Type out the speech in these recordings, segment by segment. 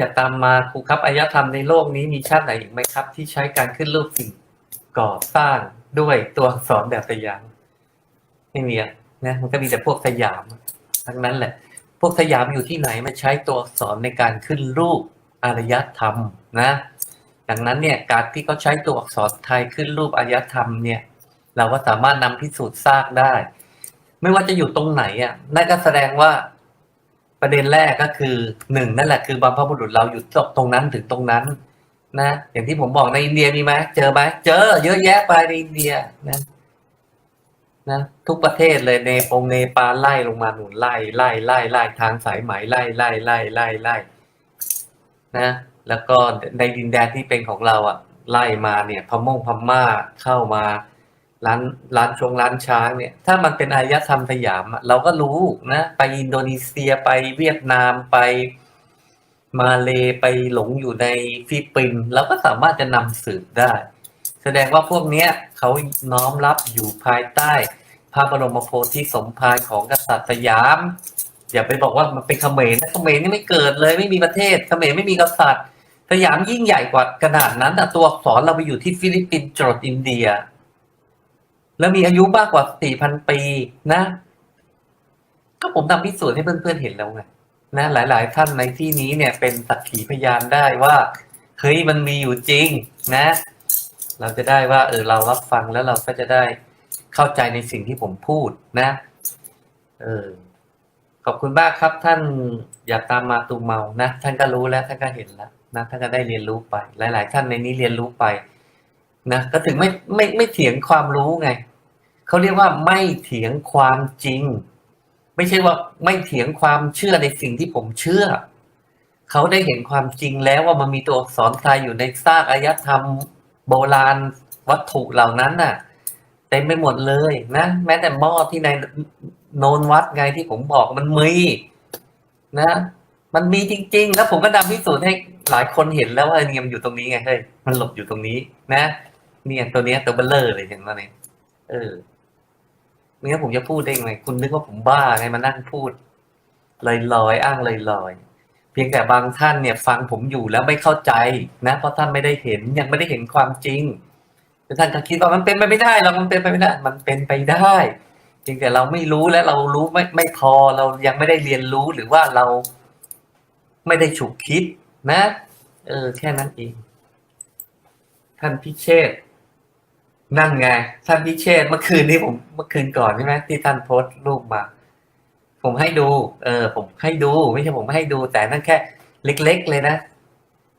จะตามมาครูครับอารยธรรมในโลกนี้มีชาติไหนอีกไหมครับ ที่ใช้การขึ้นรูปสิ่งก่อสร้างด้วยตัวอักษรแบบสยามไม่มีอะนะมันก็มีแต่พวกสยามทั้งนั้นแหละ พวกสยามอยู่ที่ไหนมาใช้ตัวอักษรในการขึ้นรูปอารยธรรมนะดังนั้นเนี่ยการที่เขาใช้ตัวอักษรไทยขึ้นรูปอารยธรรมเนี่ย เราก็สามารถนำพิสูจน์ทราบได้ ไม่ว่าจะอยู่ตรงไหนอะนั่นก็แสดงว่า ประเด็นแรกก็คือหนึ่งนั่นแหละคือบรรพบุรุษเราอยู่ตรงนั้นถึงตรงนั้น นะ อย่างที่ผมบอกในอินเดียมีไหมเจอไหมเจอ เยอะแยะไปในอินเดียนะนะทุกประเทศเลยในองเนปาลไล่ลงมาหนุนไล่ไล่ไล่ไล่ทางสายไหมไล่ไล่ไล่ไล่ไล่นะ แล้วก็ในดินแดนที่เป็นของเราอะ ไล่มาเนี่ยพม่งพม่าเข้ามา ร้านร้านชงร้านช้างเนี่ย ถ้ามันเป็นอารยธรรมสยามเราก็รู้นะไปอินโดนีเซียไปเวียดนามไปมาเลไปหลงอยู่ในฟิลิปปินส์เราก็สามารถจะนำสืบได้ แสดงว่าพวกเนี้ยเขาน้อมรับอยู่ภายใต้ พระบรมโพธิสมภารของกษัตริย์สยาม อย่าไปบอกว่ามันเป็นเขมรนะเขมรนี่ไม่เกิดเลย ไม่มีประเทศเขมรไม่มีกษัตริย์สยามยิ่งใหญ่กว่าขนาดนั้นแต่ตัวอักษรเราไปอยู่ที่ฟิลิปปินส์จรดอินเดีย แล้วมีอายุมากกว่า4,000ปีนะ ก็ผมทำพิสูจน์ให้เพื่อนๆเห็นแล้วไงนะหลาย ๆ ท่านในที่นี้เนี่ยเป็นสักขีพยานได้ว่าเฮ้ยมันมีอยู่จริงนะ เราจะได้ว่า เออเรารับฟังแล้วเราก็จะได้เข้าใจในสิ่งที่ผมพูดนะ เออขอบคุณมากครับท่านอย่าตามมาตูเมานะ ท่านก็รู้แล้วท่านก็เห็นแล้วนะท่านก็ได้เรียนรู้ไป หลาย ๆ ท่านในนี้เรียนรู้ไป นะก็ถึงไม่ไม่ไม่เถียงความรู้ไงเขาเรียกว่าไม่เถียงความจริง ไม่ใช่ว่าไม่เถียงความเชื่อในสิ่งที่ผมเชื่อเขาได้เห็นความจริงแล้วว่ามันมีตัวอักษรไทยอยู่ในซากอารยธรรมโบราณวัตถุเหล่านั้นน่ะเต็มไปหมดเลยนะ แม้แต่หม้อที่ในโนนวัดไงที่ผมบอกมันมีนะ มันมีจริง ๆ แล้วผมก็นำพิสูจน์ให้หลายคนเห็นแล้วว่าเนียมอยู่ตรงนี้ไงเฮ้ยมันหลบอยู่ตรงนี้นะ เนี่ยตัวเนี้ยตัวเบลเลอร์เลยเห็นไหมเนี่ยเออไม่งั้นผมจะพูดได้ไงคุณนึกว่าผมบ้าไงมานั่งพูดลอยลอยๆอ้างลอยลอยๆเพียงแต่บางท่านเนี่ยฟังผมอยู่แล้วไม่เข้าใจนะ เพราะท่านไม่ได้เห็นยังไม่ได้เห็นความจริงท่านก็คิดว่ามันเป็นไปไม่ได้หรอกมันเป็นไปไม่ได้ มันเป็นไปได้เพียงแต่เราไม่รู้และเรารู้ไม่ไม่พอเรายังไม่ได้เรียนรู้หรือว่าเราไม่ได้ฉุกคิดนะ เออแค่นั้นเอง ท่านพิเชษ นั่นไงท่านพิเชษเมื่อคืนนี้ผมเมื่อคืนก่อนใช่ไหมที่ท่านโพสต์รูปมา ผมให้ดู เออ ผมให้ดู ไม่ใช่ผมให้ดู แต่นั่นแค่ เล็ก ๆ เลยนะ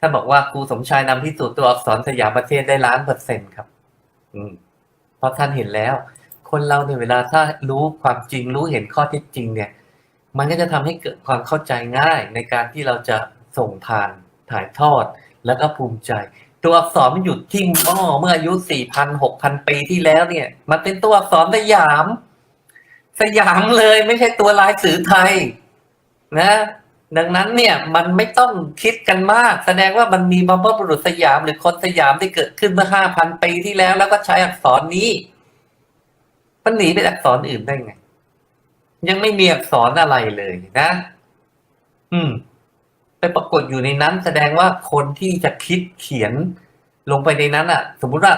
ท่านบอกว่าครูสมชายนำพิสูจน์ตัวอักษรสยามประเทศได้ล้านเปอร์เซ็นต์ครับ อืมเพราะท่านเห็นแล้ว คนเราเนี่ยเวลาถ้ารู้ความจริงรู้เห็นข้อเท็จจริง เนี่ย มันก็จะทำให้เกิดความเข้าใจง่ายในการที่เราจะส่งผ่านถ่ายทอดแล้วก็ภูมิใจ ตัวอักษรมันหยุดที่หม้อเมื่ออายุสี่พันหกพันปีที่แล้วเนี่ย มันเป็นตัวอักษรสยาม สยามเลยไม่ใช่ตัวลายสื่อไทย นะ ดังนั้นเนี่ย มันไม่ต้องคิดกันมาก แสดงว่ามันมีบรรพบุรุษสยามหรือคนสยามที่เกิดขึ้นเมื่อห้าพันปีที่แล้ว แล้วก็ใช้อักษรนี้มันหนีไปอักษรอื่นได้ไง ยังไม่มีอักษรอะไรเลยนะ อืม ปปรากฏอยู่ในนั้น แสดงว่าคนที่จะคิดเขียนลงไปในนั้นอะ สมมุติว่า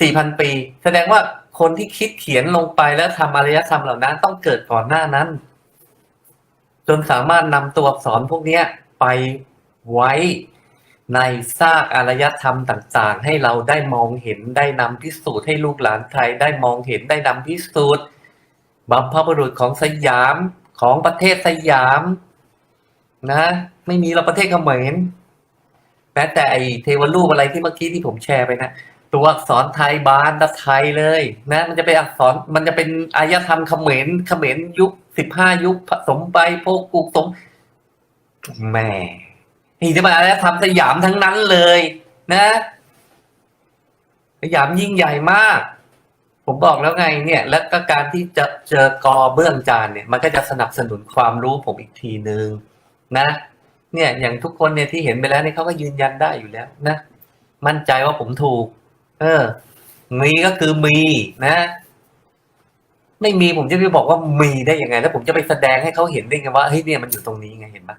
สี่พันปี แสดงว่าคนที่คิดเขียนลงไปแล้วทำอารยธรรมเหล่านั้น ต้องเกิดก่อนหน้านั้น จนสามารถนำตัวอักษรพวกเนี้ยไปไว้ในซากอารยธรรมต่าง ๆ ให้เราได้มองเห็นได้นำพิสูจน์ให้ลูกหลานไทยได้มองเห็นได้นำพิสูจน์บัมพบุรุษของสยามของประเทศสยาม นะ ไม่มีเราประเทศเขมรแม้แต่ไอเทวรูปอะไรที่เมื่อกี้ที่ผมแชร์ไปนะตัวอักษรไทยบานตะไทยเลยนะ มันจะเป็นอักษรมันจะเป็นอารยธรรมเขมรเขมรยุคสิบห้ายุคผสมไปโพกุกสมแม่นี่จะมาอารยธรรมสยามทั้งนั้นเลย นะ สยามยิ่งใหญ่มาก ผมบอกแล้วไงเนี่ย แล้วก็การที่จะเจอกอเบื้องจานเนี่ย มันก็จะสนับสนุนความรู้ผมอีกทีนึง นะ เนี่ยอย่างทุกคนเนี่ยที่เห็นไปแล้วเนี่ยเขาก็ยืนยันได้อยู่แล้วนะ มั่นใจว่าผมถูก เออ มีก็คือมีนะ ไม่มีผมจะไปบอกว่ามีได้ยังไง แล้วผมจะไปแสดงให้เขาเห็นได้ไงว่าเฮ้ยเนี่ยมันอยู่ตรงนี้ไงเห็นไหม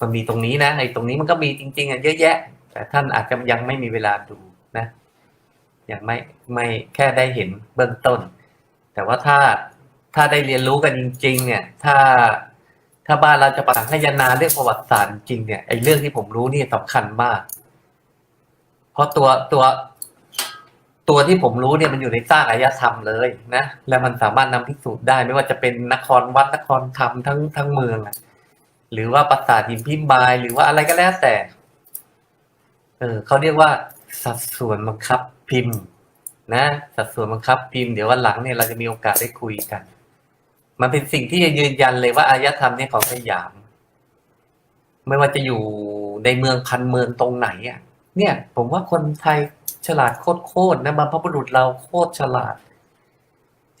มันมีตรงนี้นะไอ้ตรงนี้มันก็มีจริงๆอะเยอะแยะ แต่ท่านอาจจะยังไม่มีเวลาดูนะยังไม่ไม่แค่ได้เห็นเบื้องต้น แต่ว่าถ้าถ้าได้เรียนรู้กันจริง ๆ เนี่ย ถ้า ถ้าบ้านเราจะประให้ยนาเรื่องประวัติศาสตร์จริงเนี่ยไอ้เรื่องที่ผมรู้นี่สำคัญมาก เพราะตัวตัวตัวที่ผมรู้เนี่ยมันอยู่ในสร้างอารยธรรมเลยนะและมันสามารถนำพิสูจน์ได้ไม่ว่าจะเป็นนครวัดนครธรรมทั้งทั้งเมืองหรือว่าปราสาทหินพิมาย หรือว่าอะไรก็แล้วแต่ เออเขาเรียกว่าสัดส่วนบังคับพิมพ์ นะ สัดส่วนบังคับพิมพ์เดี๋ยววันหลังเนี่ยเราจะมีโอกาสได้คุยกัน มันเป็นสิ่งที่จะยืนยันเลยว่าอารยธรรมเนี่ยของสยาม ไม่ว่าจะอยู่ในเมืองพันเมืองตรงไหนอะ เนี่ย ผมว่าคนไทยฉลาดโคตรๆนะบรรพบุรุษเราโคตรฉลาด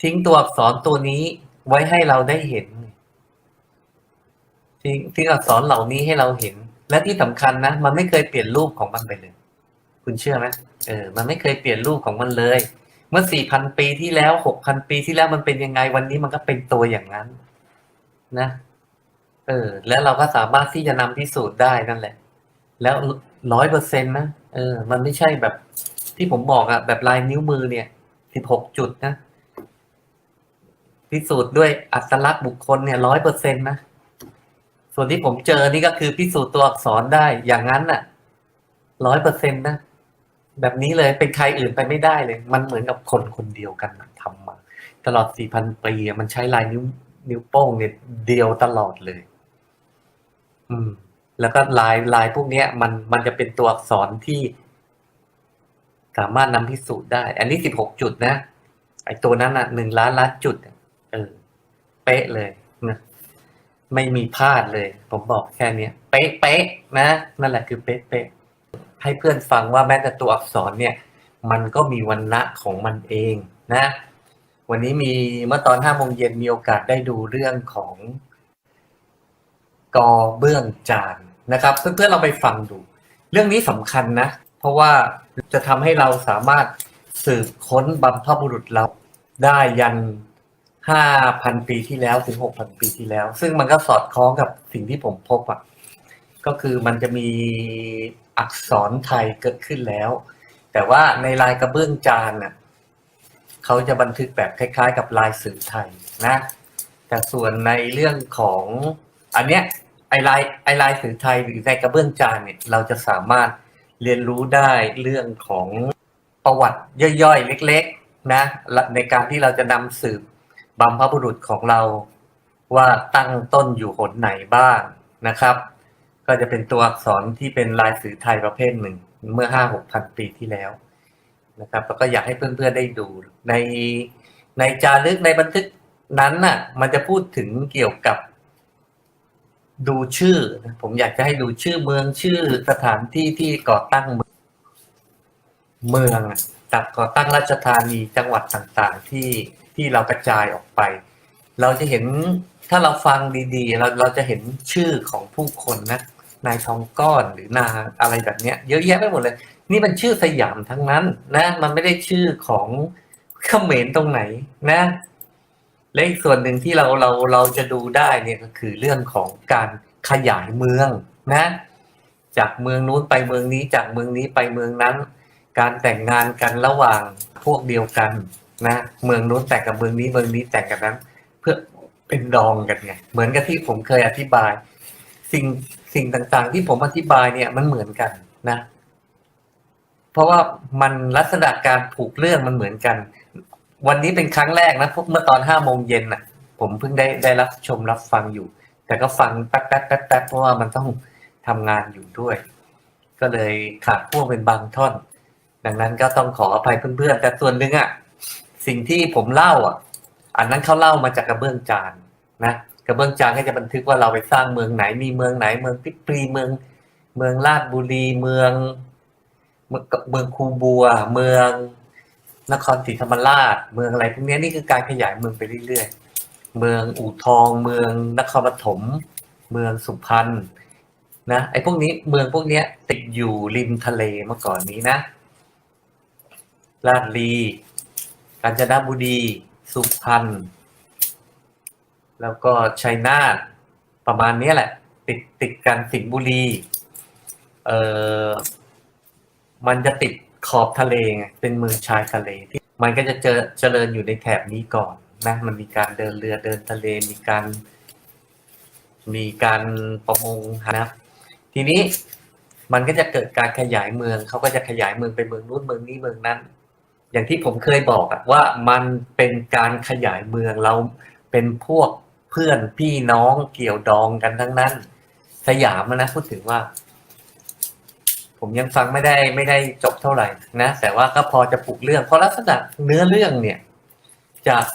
ทิ้งตัวอักษรตัวนี้ไว้ให้เราได้เห็นทิ้งทิ้งอักษรเหล่านี้ให้เราเห็น และที่สำคัญนะมันไม่เคยเปลี่ยนรูปของมันไปเลย คุณเชื่อไหมเออ มันไม่เคยเปลี่ยนรูปของมันเลย เมื่อสี่พันปีที่แล้วหกพันปีที่แล้วมันเป็นยังไงวันนี้มันก็เป็นตัวอย่างนั้น นะ เออ แล้วเราก็สามารถที่จะนำพิสูจน์ได้นั่นแหละ แล้วร้อยเปอร์เซ็นต์นะเออ มันไม่ใช่แบบที่ผมบอกอะแบบลายนิ้วมือเนี่ยสิบหกจุดนะพิสูจน์ด้วยอัตลักษณ์บุคคลเนี่ยร้อยเปอร์เซ็นต์นะส่วนที่ผมเจอนี่ก็คือพิสูจน์ตัวอักษรได้อย่างนั้นน่ะร้อยเปอร์เซ็นต์นะ แบบนี้เลยเป็นใครอื่นไปไม่ได้เลย มันเหมือนกับคนคนเดียวกันทำมาตลอดสี่พันปีมันใช้ลายนิ้วนิ้วโป้งเนี่ยเดียวตลอดเลย อืม แล้วก็ลายลายพวกเนี้ยมันมันจะเป็นตัวอักษรที่ สามารถนำพิสูจน์ได้ อันนี้สิบหกจุดนะ ไอตัวนั้นอะหนึ่งล้านล้านจุด เออ เป๊ะเลยนะไม่มีพลาดเลย ผมบอกแค่นี้เป๊ะเป๊ะนะ นั่นแหละคือเป๊ะเป๊ะ ให้เพื่อนฟังว่าแม้แต่ตัวอักษรเนี่ย มันก็มีวันณะของมันเองนะ วันนี้มีเมื่อตอนห้าโมงเย็นมีโอกาสได้ดูเรื่องของกอเบื้องจานนะครับเพื่อนๆเราไปฟังดู เรื่องนี้สำคัญนะ เพราะว่าจะทำให้เราสามารถสืบค้นบรรพบุรุษเราได้ยันห้าพันปีที่แล้วถึงหกพันปีที่แล้ว ซึ่งมันก็สอดคล้องกับสิ่งที่ผมพบอะ ก็คือมันจะมีอักษรไทยเกิดขึ้นแล้ว แต่ว่าในลายกระเบื้องจานน่ะเขาจะบันทึกแบบคล้าย ๆ กับลายสื่อไทยนะ แต่ส่วนในเรื่องของอันเนี้ยไอลายไอลายสื่อไทยหรือในกระเบื้องจานเนี่ยเราจะสามารถเรียนรู้ได้เรื่องของประวัติย่อยๆ เล็กๆนะในการที่เราจะนำสืบบัมพบุรุษของเราว่าตั้งต้นอยู่หนไหนบ้างนะครับ ก็จะเป็นตัวอักษรที่เป็นลายสื่อไทยประเภทหนึ่ง เมื่อห้าหกพันปีที่แล้วนะครับ แล้วก็อยากให้เพื่อนๆได้ดู ในในจารึกในบันทึกนั้นน่ะ มันจะพูดถึงเกี่ยวกับดูชื่อ ผมอยากจะให้ดูชื่อเมืองชื่อสถานที่ที่ก่อตั้งเมืองเมืองอะจากก่อตั้งราชธานีจังหวัดต่างๆ ที่ที่เรากระจายออกไป เราจะเห็นถ้าเราฟังดีๆ เราเราจะเห็นชื่อของผู้คนนะ นายทองก้อนหรือนาอะไรแบบเนี้ย เยอะแยะไปหมดเลย นี่มันชื่อสยามทั้งนั้นนะ มันไม่ได้ชื่อของเขมรตรงไหนนะและอีกส่วนหนึ่งที่เราเราเราจะดูได้เนี่ยก็คือเรื่องของการขยายเมืองนะ จากเมืองนู้นไปเมืองนี้จากเมืองนี้ไปเมืองนั้น การแต่งงานกันระหว่างพวกเดียวกันนะ เมืองนู้นแต่งกับเมืองนี้เมืองนี้แต่งกับนั้น เพื่อเป็นดองกันไงเหมือนกับที่ผมเคยอธิบาย สิ่ง สิ่งต่างๆ ที่ผมอธิบายเนี่ยมันเหมือนกันนะ เพราะว่ามันลักษณะการผูกเรื่องมันเหมือนกัน วันนี้เป็นครั้งแรกนะพวกเมื่อตอนห้าโมงเย็นน่ะ ผมเพิ่งได้ได้รับชมรับฟังอยู่ แต่ก็ฟังแป๊บแป๊บแป๊บแป๊บเพราะว่ามันต้องทำงานอยู่ด้วย ก็เลยขาดพ่วงเป็นบางท่อน ดังนั้นก็ต้องขออภัยเพื่อนๆ แต่ส่วนหนึ่งอะสิ่งที่ผมเล่าอะ อันนั้นเขาเล่ามาจากกระเบื้องจานนะ กระเบื้องจานก็จะบันทึกว่าเราไปสร้างเมืองไหนมีเมืองไหน เมืองพิปรีเมือง เมืองลาดบุรีเมืองเมืองคูบัว เมืองนครศรีธรรมราช เมืองอะไรพวกนี้นี่คือการขยายเมืองไปเรื่อยๆ เมืองอู่ทอง เมืองนครปฐมเมืองสุพรรณนะไอ้พวกนี้เมืองพวกนี้ติดอยู่ริมทะเลเมื่อก่อนนี้นะลาดลีกาญจนบุรีสุพรรณ แล้วก็ชัยนาทประมาณนี้แหละ ติดติดกันสิงห์บุรีเออมันจะติดขอบทะเลไงเป็นเมืองชายทะเลที่มันก็จะเจอเจริญอยู่ในแถบนี้ก่อนนะมันมีการเดินเรือเดินทะเลมีการ มีการประมงนะครับ ทีนี้มันก็จะเกิดการขยายเมืองเขาก็จะขยายเมืองไปเมืองนู้นเมืองนี้เมืองนั้น อย่างที่ผมเคยบอกอะว่ามันเป็นการขยายเมืองเราเป็นพวก พื่อนพี่น้องเกี่ยวดองกันทั้งนั้น สยามนะพูดถึงว่า ผมยังฟังไม่ได้ไม่ได้จบเท่าไหร่นะแต่ว่าก็พอจะปลุกเรื่องเพราะลักษณะเนื้อเรื่องเนี่ย จาก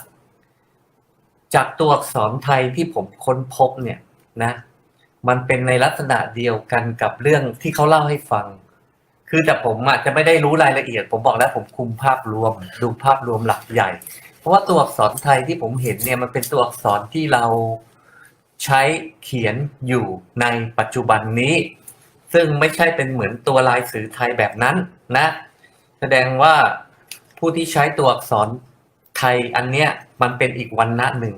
จากตัวอักษรไทยที่ผมค้นพบเนี่ยนะ มันเป็นในลักษณะเดียวกันกับเรื่องที่เขาเล่าให้ฟัง คือแต่ผมอาจจะไม่ได้รู้รายละเอียด ผมบอกแล้วผมคุมภาพรวม ดูภาพรวมหลักใหญ่ เพราะว่าตัวอักษรไทยที่ผมเห็นเนี่ยมันเป็นตัวอักษรที่เราใช้เขียนอยู่ในปัจจุบันนี้ ซึ่งไม่ใช่เป็นเหมือนตัวลายสื่อไทยแบบนั้นนะ แสดงว่าผู้ที่ใช้ตัวอักษรไทยอันเนี้ยมันเป็นอีกวันณะหนึ่ง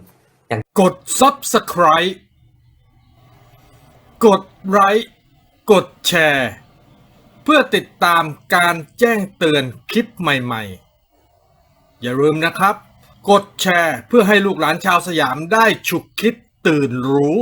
กด subscribe กดไลค์กดแชร์ เพื่อติดตามการแจ้งเตือนคลิปใหม่ๆ อย่าลืมนะครับ กดแชร์เพื่อให้ลูกหลานชาวสยามได้ฉุกคิดตื่นรู้